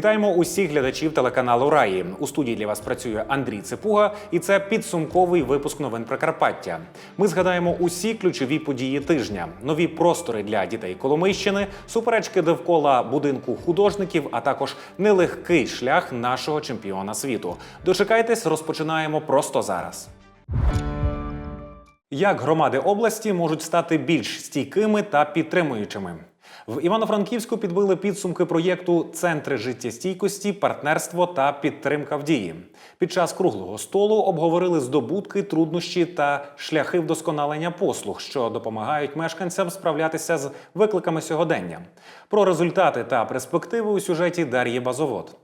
Вітаємо усіх глядачів телеканалу Раї. У студії для вас працює Андрій Ципуга, і це підсумковий випуск новин Прикарпаття. Ми згадаємо усі ключові події тижня: нові простори для дітей Коломийщини, суперечки довкола будинку художників, а також нелегкий шлях нашого чемпіона світу. Дочекайтесь, розпочинаємо просто зараз. Як громади області можуть стати більш стійкими та підтримуючими? В Івано-Франківську підбили підсумки проєкту Центри життєстійкості, партнерство та підтримка в дії. Під час круглого столу обговорили здобутки, труднощі та шляхи вдосконалення послуг, що допомагають мешканцям справлятися з викликами сьогодення. Про результати та перспективи у сюжеті Дар'ї Базовод.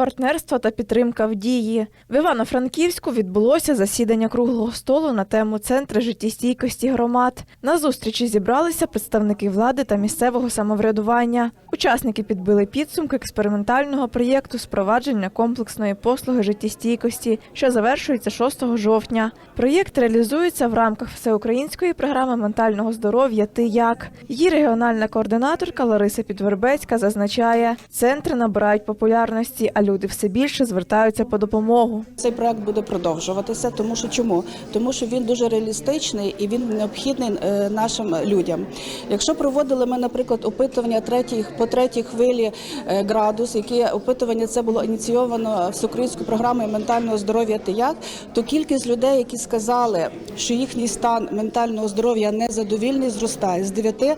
Партнерство та підтримка в дії в Івано-Франківську відбулося засідання круглого столу на тему Центри життєстійкості громад. На зустрічі зібралися представники влади та місцевого самоврядування. Учасники підбили підсумки експериментального проєкту спровадження комплексної послуги життєстійкості, що завершується 6 жовтня. Проєкт реалізується в рамках всеукраїнської програми ментального здоров'я Ти як її регіональна координаторка Лариса Підвербецька зазначає, центри набирають популярності, а люди все більше звертаються по допомогу. Цей проект буде продовжуватися, тому що чому? Тому що він дуже реалістичний і він необхідний е, нашим людям. Якщо проводили ми, наприклад, опитування третіх по третій хвилі е, градус, яке опитування це було ініційовано всеукраїнською програмою ментального здоров'я «Ти як», то кількість людей, які сказали, що їхній стан ментального здоров'я незадовільний, зростає з 9%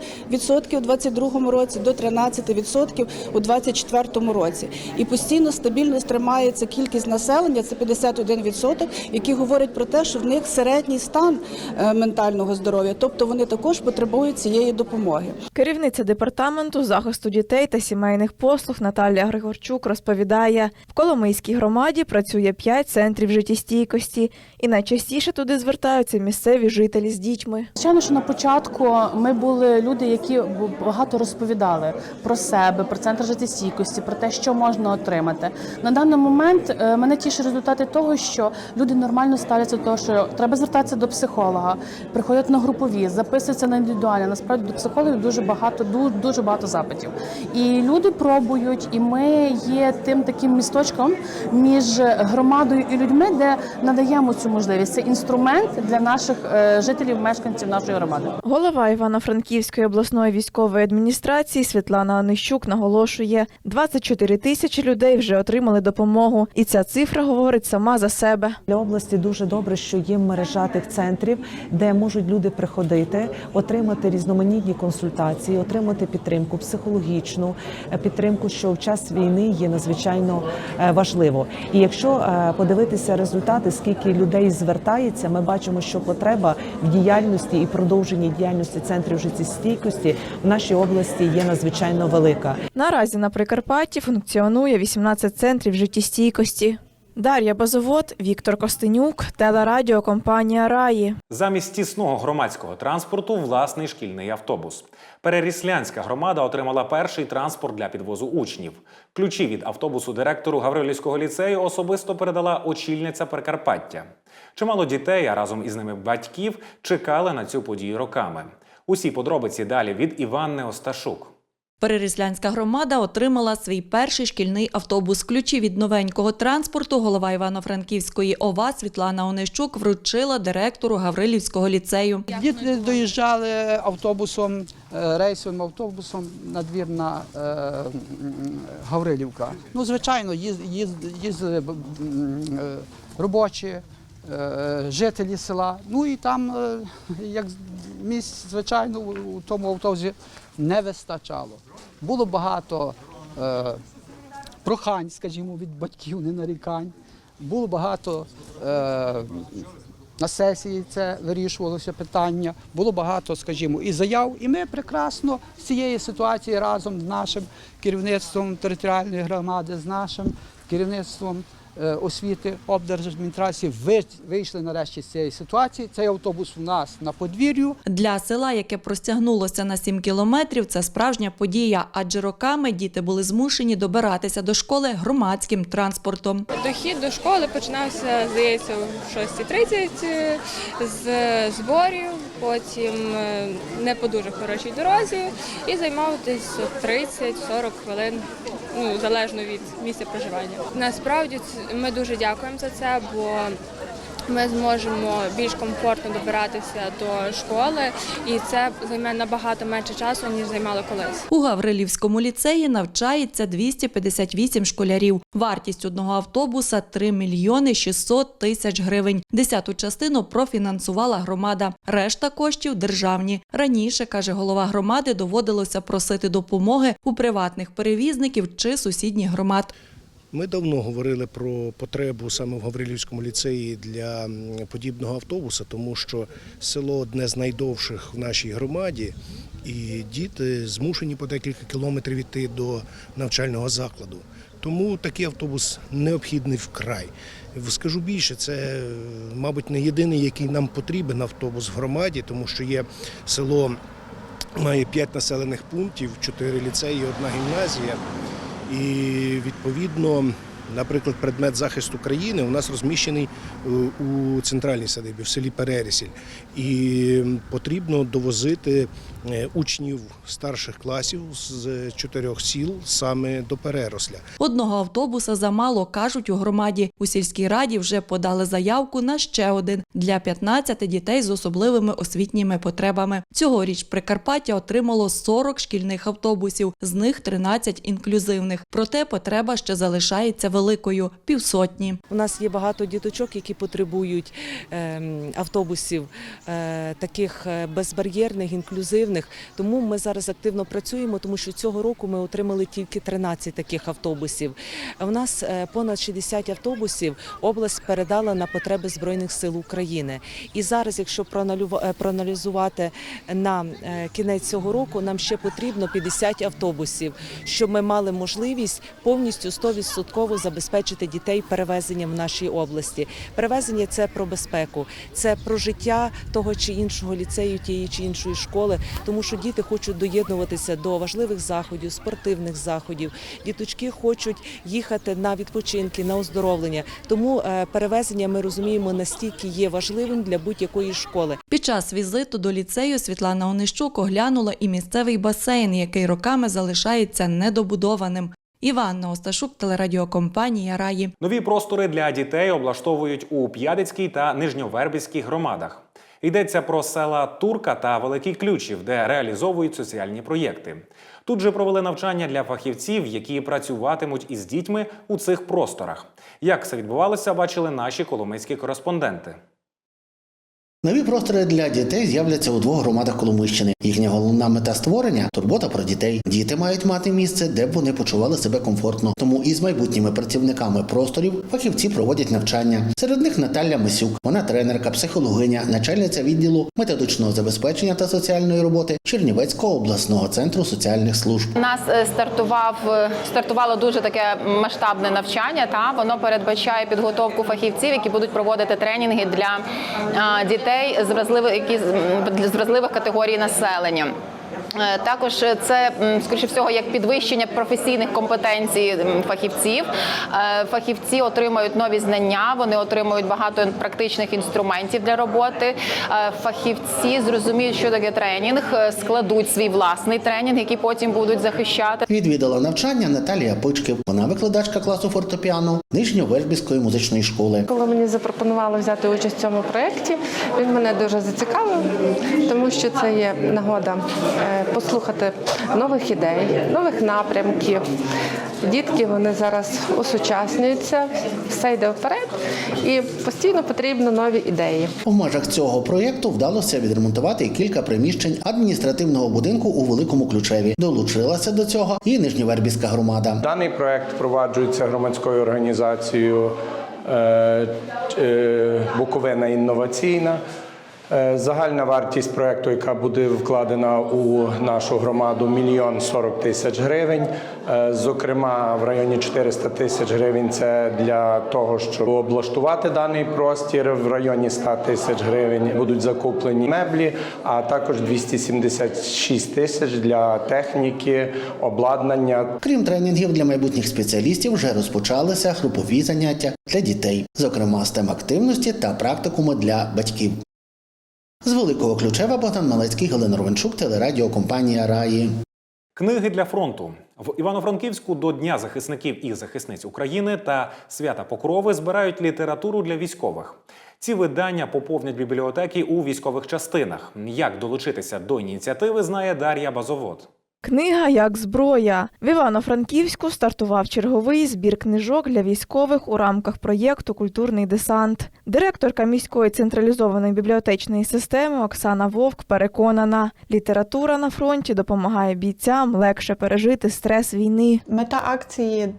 у 2022 році до 13% у 2024 році. І постійно стабільно тримається кількість населення, це 51%, які говорять про те, що в них середній стан е, ментального здоров'я, тобто вони також потребують цієї допомоги. Керівниця департаменту захисту дітей та сімейних послуг Наталія Григорчук розповідає, в Коломийській громаді працює 5 центрів життєстійкості, і найчастіше туди звертаються місцеві жителі з дітьми. Звичайно, що на початку ми були люди, які багато розповідали про себе, про центр життєстійкості, про те, що можна отримати. На даний момент е, мене тішить результати того, що люди нормально ставляться до того, що треба звертатися до психолога, приходять на групові, записуються на індивідуальні. Насправді до психологів дуже багато, дуже багато запитів. І люди пробують, і ми є тим таким місточком між громадою і людьми, де надаємо цю можливість. Це інструмент для наших е, жителів, мешканців нашої громади. Голова Івано-Франківської обласної військової адміністрації Світлана Онищук наголошує, 24 тисячі людей вже отримали допомогу, і ця цифра говорить сама за себе. Для області дуже добре, що є мережа тих центрів, де можуть люди приходити, отримати різноманітні консультації, отримати підтримку психологічну е, підтримку, що в час війни є надзвичайно е, важливо. І якщо е, подивитися результати, скільки людей звертається, ми бачимо, що потреба в діяльності і продовженні діяльності центрів життєстійкості в нашій області є надзвичайно велика. Наразі на Прикарпатті функціонує 18 центрів життєстійкості. Дар'я Базовод, Віктор Костенюк, телерадіокомпанія Раї. Замість тісного громадського транспорту власний шкільний автобус. Переріслянська громада отримала перший транспорт для підвозу учнів. Ключі від автобусу директору Гаврилівського ліцею особисто передала очільниця Прикарпаття. Чимало дітей, а разом із ними батьків, чекали на цю подію роками. Усі подробиці далі від Іванни Осташук. Перерізлянська громада отримала свій перший шкільний автобус. Ключі від новенького транспорту голова Івано-Франківської ОВА Світлана Онищук вручила директору Гаврилівського ліцею. Діти доїжджали автобусом, е, рейсовим автобусом на двір на е, Гаврилівка. Ну, звичайно, їз- їз- їздили е, робочі, жителі села. Ну і там, е, як місць, звичайно, у тому автобусі не вистачало. Було багато е, прохань, скажімо, від батьків, не нарікань. Було багато е, на сесії це вирішувалося питання. Було багато, скажімо, і заяв. І ми прекрасно з цієї ситуації разом з нашим керівництвом територіальної громади, з нашим керівництвом е, освіти облдержадміністрації ви- вийшли нарешті з цієї ситуації. Цей автобус у нас на подвір'ю. Для села, яке простягнулося на 7 кілометрів, це справжня подія, адже роками діти були змушені добиратися до школи громадським транспортом. Дохід до школи починався, здається, о 6.30 е, з зборів, потім е, не по дуже хорошій дорозі і займав десь 30-40 хвилин ну залежно від місця проживання. Насправді ми дуже дякуємо за це, бо ми зможемо більш комфортно добиратися до школи, і це займе набагато менше часу ніж займало колись. У Гаврилівському ліцеї навчається 258 школярів. Вартість одного автобуса 3 мільйони 600 тисяч гривень. Десяту частину профінансувала громада. Решта коштів державні. Раніше, каже голова громади, доводилося просити допомоги у приватних перевізників чи сусідніх громад. Ми давно говорили про потребу саме в Гаврилівському ліцеї для подібного автобуса, тому що село одне з найдовших в нашій громаді, і діти змушені по декілька кілометрів йти до навчального закладу. Тому такий автобус необхідний вкрай. Скажу більше, це, мабуть, не єдиний, який нам потрібен автобус в громаді, тому що є село має п'ять населених пунктів, чотири ліцеї, одна гімназія. І відповідно, наприклад, предмет захисту країни у нас розміщений е, у центральній садибі в селі Перерісіль. І потрібно довозити е, учнів старших класів з чотирьох сіл саме до Переросля. Одного автобуса замало, кажуть у громаді. У сільській раді вже подали заявку на ще один для 15 дітей з особливими освітніми потребами. Цьогоріч Прикарпаття отримало 40 шкільних автобусів, з них 13 інклюзивних. Проте потреба ще залишається великою півсотні. У нас є багато діточок, які потребують ем, автобусів е, таких е, безбар'єрних, інклюзивних. Тому ми зараз активно працюємо, тому що цього року ми отримали тільки 13 таких автобусів. У нас е, понад 60 автобусів область передала на потреби збройних сил України. І зараз, якщо проаналізувати на кінець цього року, нам ще потрібно 50 автобусів, щоб ми мали можливість повністю 100% забезпечити дітей перевезенням в нашій області. Перевезення це про безпеку, це про життя того чи іншого ліцею, тієї чи іншої школи, тому що діти хочуть доєднуватися до важливих заходів, спортивних заходів. Діточки хочуть їхати на відпочинки, на оздоровлення. Тому е, перевезення ми розуміємо настільки є важливим для будь-якої школи. Під час візиту до ліцею Світлана Онищук оглянула і місцевий басейн, який роками залишається недобудованим. Іванна Осташук, телерадіокомпанія Раї. Нові простори для дітей облаштовують у П'ядицькій та Нижньовербівській громадах. Йдеться про села Турка та Великий Ключів, де реалізовують соціальні проєкти. Тут же провели навчання для фахівців, які працюватимуть із дітьми у цих просторах. Як це відбувалося, бачили наші коломийські кореспонденти. Нові простори для дітей з'являться у двох громадах Коломийщини. Їхня головна мета створення турбота про дітей. Діти мають мати місце, де б вони почували себе комфортно. Тому із майбутніми працівниками просторів фахівці проводять навчання. Серед них Наталя Мисюк. Вона тренерка, психологиня, начальниця відділу методичного забезпечення та соціальної роботи Чернівецького обласного центру соціальних служб. У нас е, стартував е, стартувало дуже таке масштабне навчання. Та воно передбачає підготовку фахівців, які будуть проводити тренінги для а, дітей з вразливих які з вразливих категорій населення. Е, Також це скоріше всього як підвищення професійних компетенцій фахівців. Е, Фахівці отримають нові знання, вони отримують багато практичних інструментів для роботи. Е, Фахівці зрозуміють, що таке тренінг, складуть свій власний тренінг, який потім будуть захищати. Відвідала навчання Наталія Пичків. Вона викладачка класу фортепіано Нижньовельбівської музичної школи. Коли мені запропонували взяти участь в цьому проєкті, він мене дуже зацікавив, тому що це є нагода послухати нових ідей, нових напрямків. Дітки вони зараз осучаснюються, все йде вперед, і постійно потрібно нові ідеї. В межах цього проєкту вдалося відремонтувати кілька приміщень адміністративного будинку у Великому Ключеві. Долучилася до цього і Нижньовербівська громада. Даний проект впроваджується громадською організацією е, е, Буковина інноваційна. Е, Загальна вартість проекту, яка буде вкладена у нашу громаду, мільйон сорок тисяч гривень. Е, Зокрема, в районі 400 тисяч гривень це для того, щоб облаштувати даний простір. В районі 100 тисяч гривень будуть закуплені меблі, а також 276 тисяч для техніки, обладнання Крім тренінгів для майбутніх спеціалістів, вже розпочалися групові заняття для дітей, зокрема з тем активності та практикуми для батьків. З Великого Ключева Богдан Малецький, Галина Ровенчук, телерадіокомпанія Раї. Книги для фронту. В Івано-Франківську до Дня захисників і захисниць України та свята Покрови збирають літературу для військових. Ці видання поповнять бібліотеки у військових частинах. Як долучитися до ініціативи, знає Дар'я Базовод. Книга як зброя. В Івано-Франківську стартував черговий збір книжок для військових у рамках проєкту Культурний десант. Директорка міської централізованої бібліотечної системи Оксана Вовк переконана, література на фронті допомагає бійцям легше пережити стрес війни. Мета акції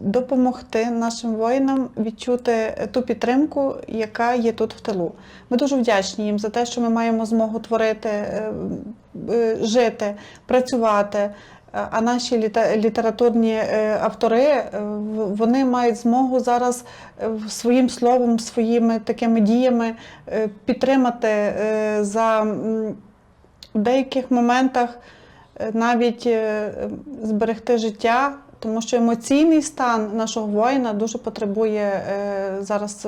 допомогти нашим воїнам відчути ту підтримку, яка є тут в тилу. Ми дуже вдячні їм за те, що ми маємо змогу творити, е, е, жити, працювати. Е, А наші літературні автори вони мають змогу зараз своїм словом, своїми такими діями підтримати за деяких моментах навіть зберегти життя, тому що емоційний стан нашого воїна дуже потребує е, зараз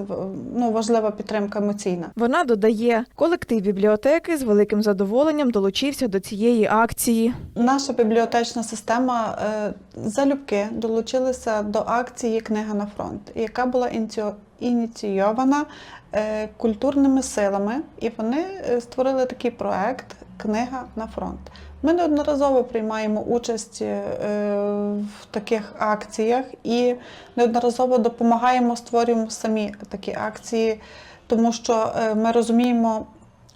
ну, важлива підтримка емоційна. Вона додає, колектив бібліотеки з великим задоволенням долучився до цієї акції. Наша бібліотечна система е, залюбки долучилася до акції Книга на фронт, яка була ініційована е, культурними силами, і вони створили такий проект Книга на фронт. Ми неодноразово приймаємо участь е, в таких акціях і неодноразово допомагаємо, створюємо самі такі акції, тому що е, ми розуміємо,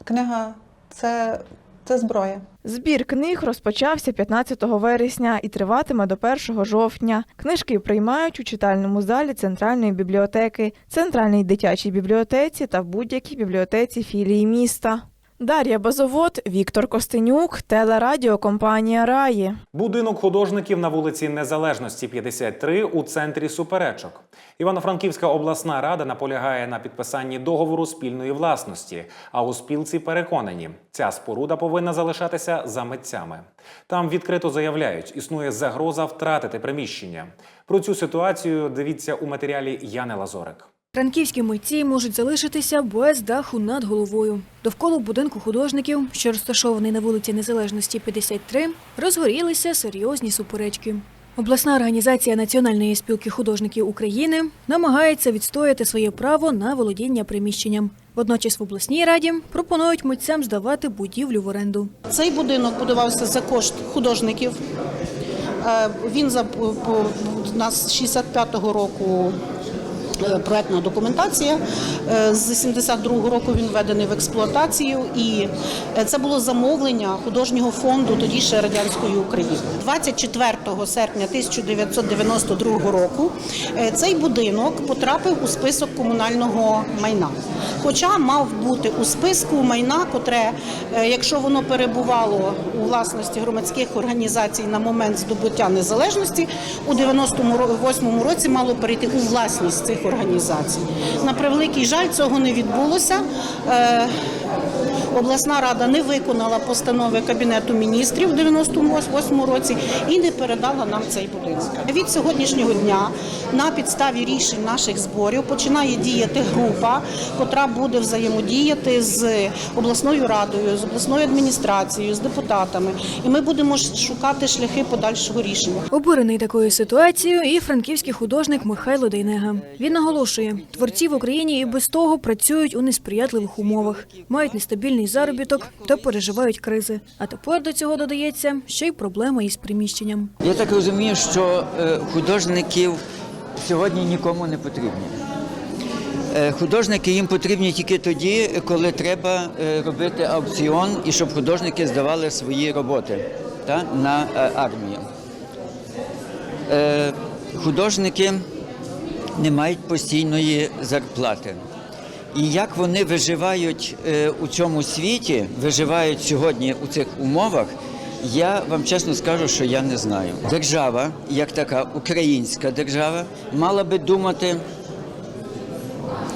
книга це, це зброя. Збір книг розпочався 15 вересня і триватиме до 1 жовтня. Книжки приймають у читальному залі Центральної бібліотеки, Центральній дитячій бібліотеці та в будь-якій бібліотеці філії міста. Дар'я Базовод, Віктор Костенюк, телерадіокомпанія Раї. Будинок художників на вулиці Незалежності 53 у центрі суперечок. Івано-Франківська обласна рада наполягає на підписанні договору спільної власності. А у спілці переконані, ця споруда повинна залишатися за митцями. Там відкрито заявляють, існує загроза втратити приміщення. Про цю ситуацію дивіться у матеріалі Яни Лазорик. Франківські митці можуть залишитися без даху над головою. Довкола будинку художників, що розташований на вулиці Незалежності 53, розгорілися серйозні суперечки. Обласна організація Національної спілки художників України намагається відстояти своє право на володіння приміщенням. Водночас в обласній раді пропонують митцям здавати будівлю в оренду. Цей будинок будувався за кошт художників. Е, Він по- у нас 65-го року е, проектна документація. Е, З 72-го року він введений в експлуатацію, і е, це було замовлення художнього фонду тоді ще радянської України. 24 серпня 1992 року е, цей будинок потрапив у список комунального майна. Хоча мав бути у списку майна, котре, е, якщо воно перебувало у власності громадських організацій на момент здобуття незалежності, у 98 році мало перейти у власність цих організацій. На превеликий жаль, цього не відбулося. Обласна рада не виконала постанови Кабінету міністрів у 98 році і не передала нам цей будинок. Від сьогоднішнього дня на підставі рішень наших зборів починає діяти група, котра буде взаємодіяти з обласною радою, з обласною адміністрацією, з депутатами. І ми будемо шукати шляхи подальшого рішення. Обурений такою ситуацією і франківський художник Михайло Дейнега. Він наголошує, творці в Україні і без того працюють у несприятливих умовах, мають нестабільний заробіток та переживають кризи. А тепер до цього додається ще й проблема із приміщенням. Я так розумію, що е, художників сьогодні нікому не потрібні. Е, Художники їм потрібні тільки тоді, коли треба е, робити аукціон і щоб художники здавали свої роботи та, на армію. Художники не мають постійної зарплати. І як вони виживають е, у цьому світі, виживають сьогодні у цих умовах, я вам чесно скажу, що я не знаю. Держава, як така українська держава, мала би думати,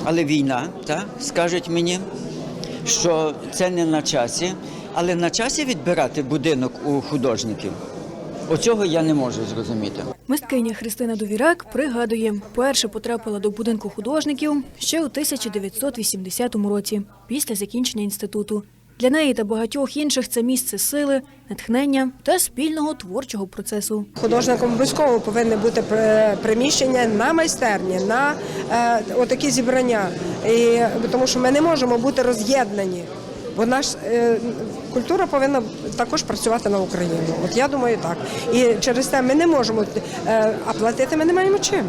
але війна, так, скажуть мені, що це не на часі, але на часі відбирати будинок у художників. Оцього я не можу зрозуміти. Мисткиня Христина Довірак пригадує, перше потрапила до будинку художників ще у 1980 році, після закінчення інституту. Для неї та багатьох інших це місце сили, натхнення та спільного творчого процесу. Художником обов'язково повинне бути при- приміщення на майстерні, на е, отакі зібрання. І, тому що ми не можемо бути роз'єднані. Бо наш е, культура повинна також працювати на Україну. От я думаю так. І через те ми не можемо, е, а платити ми не маємо чим.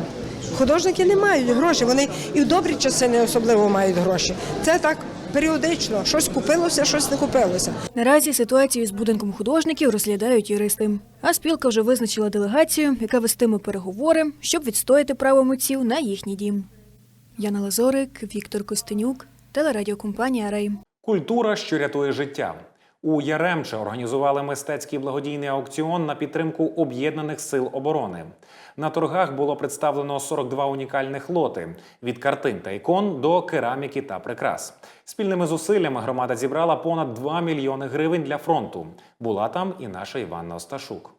Художники не мають грошей, вони і в добрі часи не особливо мають гроші. Це так періодично. Щось купилося, щось не купилося. Наразі ситуацію з будинком художників розглядають юристи. А спілка вже визначила делегацію, яка вестиме переговори, щоб відстояти право митців на їхній дім. Яна Лазорик, Віктор Костенюк, телерадіокомпанія Рей. Культура, що рятує життя. У Яремче організували мистецький благодійний аукціон на підтримку об'єднаних сил оборони. На торгах було представлено 42 унікальних лоти від картин та ікон до кераміки та прикрас. Спільними зусиллями громада зібрала понад 2 мільйони гривень для фронту. Була там і наша Іванна Осташук.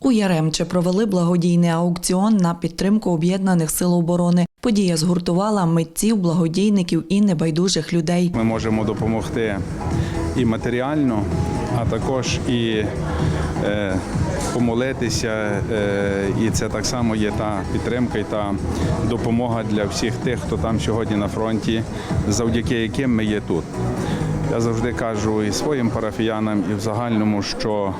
У Яремче провели благодійний аукціон на підтримку об'єднаних сил оборони. Подія згуртувала митців, благодійників і небайдужих людей. Ми можемо допомогти і матеріально, а також і е, помолитися. Е, і це так само є та підтримка і та допомога для всіх тих, хто там сьогодні на фронті, завдяки яким ми є тут. Я завжди кажу і своїм парафіянам, і в загальному, що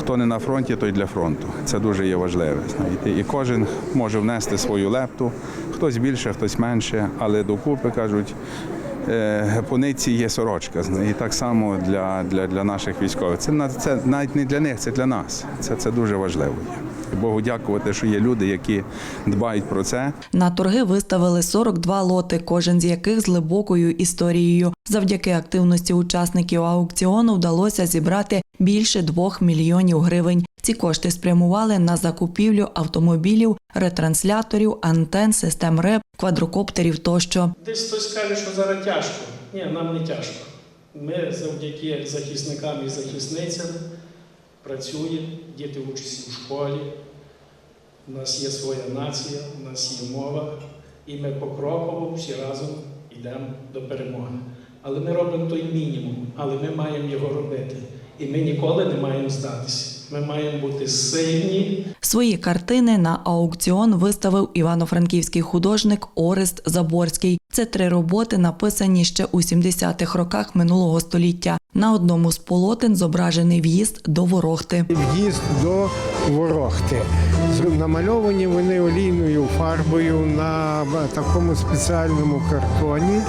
хто не на фронті, той для фронту. Це дуже є важливе. Знаєте. І кожен може внести свою лепту, хтось більше, хтось менше, але докупи кажуть. Пониці є сорочка, і так само для, для, для наших військових. Це, це навіть не для них, це для нас. Це, це дуже важливо. є. І Богу дякувати, що є люди, які дбають про це. На торги виставили 42 лоти, кожен з яких з глибокою історією. Завдяки активності учасників аукціону вдалося зібрати більше 2 мільйонів гривень. Ці кошти спрямували на закупівлю автомобілів, ретрансляторів, антен, систем РЕП, квадрокоптерів тощо. Десь хтось каже, що зараз тяжко. Ні, нам не тяжко. Ми завдяки захисникам і захисницям працюємо, діти вчаться у школі, у нас є своя нація, у нас є мова, і ми покроково всі разом йдемо до перемоги. Але ми робимо той мінімум, але ми маємо його робити. І ми ніколи не маємо здатися. Ми маємо бути сильні, Свої картини на аукціон виставив івано-франківський художник Орест Заборський. Це три роботи, написані ще у 70-х роках минулого століття. На одному з полотен зображений в'їзд до Ворохти. В'їзд до Ворохти. Намальовані вони олійною фарбою на такому спеціальному картоні.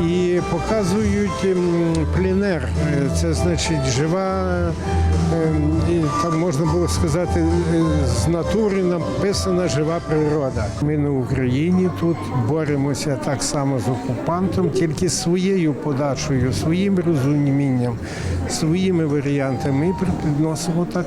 І показують ем, плінер. Е, Це значить жива, ем, там можна було сказати, е, з натури написана жива природа. Ми на Україні тут боремося так само з окупантом, тільки своєю подачею, своїм розумінням, своїми варіантами і підносимо так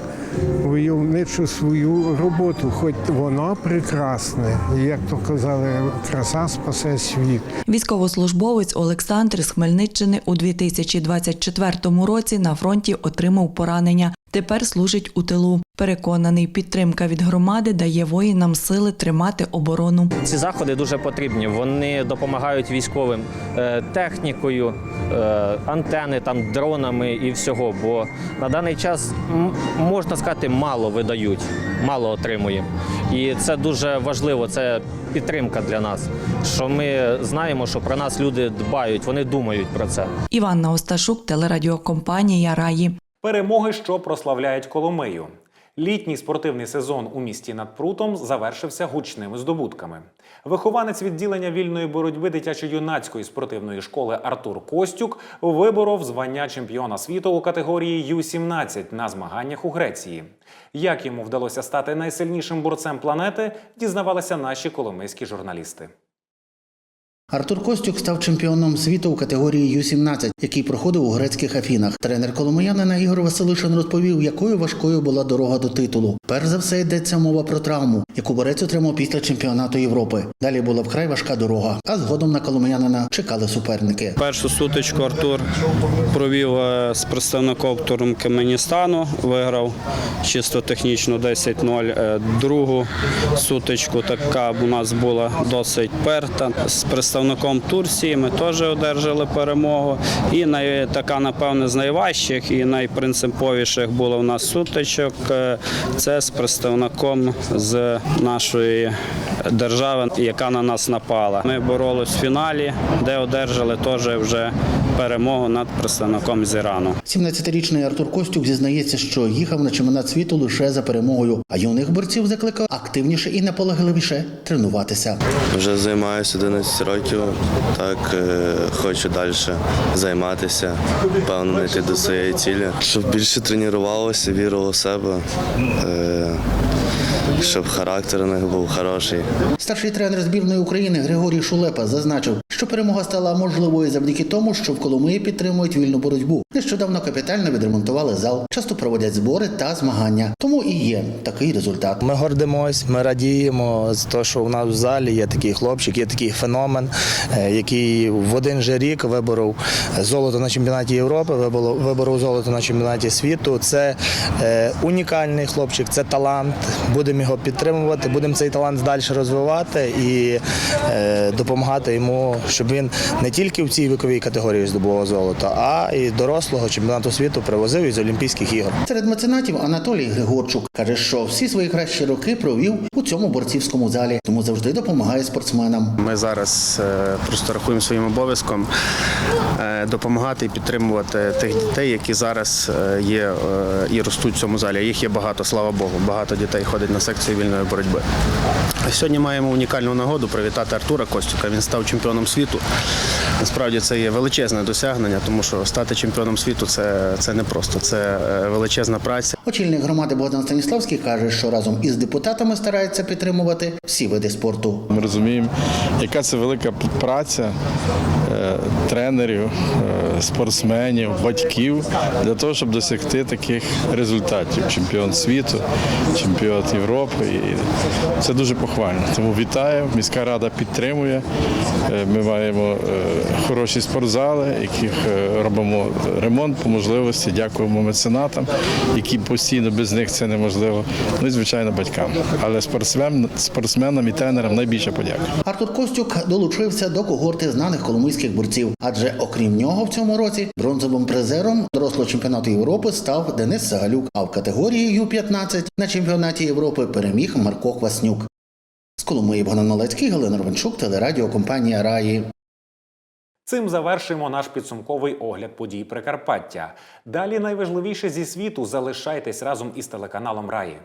войовничу свою роботу, хоч воно прекрасне. Як то казали, краса спасе світ. Військовослужбовець Олександр з Хмельниччини у 2024 році на фронті отримав поранення. Тепер служить у тилу. Переконаний, підтримка від громади дає воїнам сили тримати оборону. Ці заходи дуже потрібні. Вони допомагають військовим е, технікою, е, антени, там дронами і всього. Бо на даний час можна сказати, мало видають, мало отримуємо. І це дуже важливо. Це підтримка для нас. Що ми знаємо, що про нас люди дбають, вони думають про це. Іванна Осташук, телерадіокомпанія Раї. Перемоги, що прославляють Коломию. Літній спортивний сезон у місті над Прутом завершився гучними здобутками. Вихованець відділення вільної боротьби дитячо-юнацької спортивної школи Артур Костюк виборов звання чемпіона світу у категорії Ю-17 на змаганнях у Греції. Як йому вдалося стати найсильнішим борцем планети, дізнавалися наші коломийські журналісти. Артур Костюк став чемпіоном світу у категорії Ю-17, який проходив у грецьких Афінах. Тренер Коломиянина Ігор Василишин розповів, якою важкою була дорога до титулу. Перш за все йдеться мова про травму, яку борець отримав після чемпіонату Європи. Далі була вкрай важка дорога, а згодом на Коломиянина чекали суперники. Першу сутичку Артур провів е, з представником Туркменістану, виграв чисто технічно 10-0. Е, Другу сутичку така у нас була досить перта з представником Турції. Ми теж одержали перемогу. І най, така, напевне, з найважчих і найпринциповіших було в нас сутичок. е, Це з представником з нашої держави, яка на нас напала. Ми боролись в фіналі, де одержали теж вже перемогу над представником з Ірану. 17-річний Артур Костюк зізнається, що їхав на чемпіонат світу лише за перемогою, а юних борців закликав активніше і наполегливіше тренуватися. Вже займаюся 11 років, так е, хочу далі займатися, певно, йти до своєї цілі. Щоб більше тренувалося, вірило в себе, е, щоб характер у них був хороший. Старший тренер збірної України Григорій Шулепа зазначив, що перемога стала можливою завдяки тому, що в Коломиї підтримують вільну боротьбу. Нещодавно капітально відремонтували зал, часто проводять збори та змагання. Тому і є такий результат. Ми гордимось, ми радіємо з того, що у нас в залі є такий хлопчик, є такий феномен, е, який в один же рік виборов золото на чемпіонаті Європи, виборов, золото на чемпіонаті світу. Це е, унікальний хлопчик, це талант. Будемо його підтримувати, будемо цей талант далі розвивати і е, допомагати йому, щоб він не тільки в цій віковій категорії здобував золото, а і дорослого чемпіонату світу привозив із Олімпійських ігор. Серед меценатів Анатолій Григорчук каже, що всі свої кращі роки провів у цьому борцівському залі, тому завжди допомагає спортсменам. Ми зараз е, просто рахуємо своїм обов'язком е, допомагати і підтримувати тих дітей, які зараз е, є і ростуть в цьому залі. Їх є багато, слава Богу. Багато дітей ходить на секцію вільної боротьби. Сьогодні маємо унікальну нагоду привітати Артура Костюка. Він став чемпіоном світу. Насправді це є величезне досягнення, тому що стати чемпіоном світу це, це не просто, це е, величезна праця. Очільник громади Богдан Станіславський каже, що разом із депутатами старається підтримувати всі види спорту. Ми розуміємо, яка це велика праця тренерів, е, спортсменів, батьків для того, щоб досягти таких результатів. Чемпіон світу, чемпіон Європи. І це дуже похвально. Тому вітаю. Міська рада підтримує. Е, Ми маємо е, хороші спортзали, яких робимо ремонт по можливості. Дякуємо меценатам, які постійно без них це неможливо. Ну і звичайно батькам. Але спортсмен, спортсменам і тренерам найбільша подяка. Артур Костюк долучився до когорти знаних коломийських борців, адже окрім нього в цьому році бронзовим призером дорослого чемпіонату Європи став Денис Сагалюк. А в категорії Ю-15 на чемпіонаті Європи переміг Марко Кваснюк. З Коломиї Богдан Малецький, Галина Ровенчук, телерадіокомпанія Раї. Цим завершуємо наш підсумковий огляд подій Прикарпаття. Далі найважливіше зі світу залишайтесь разом із телеканалом Раї.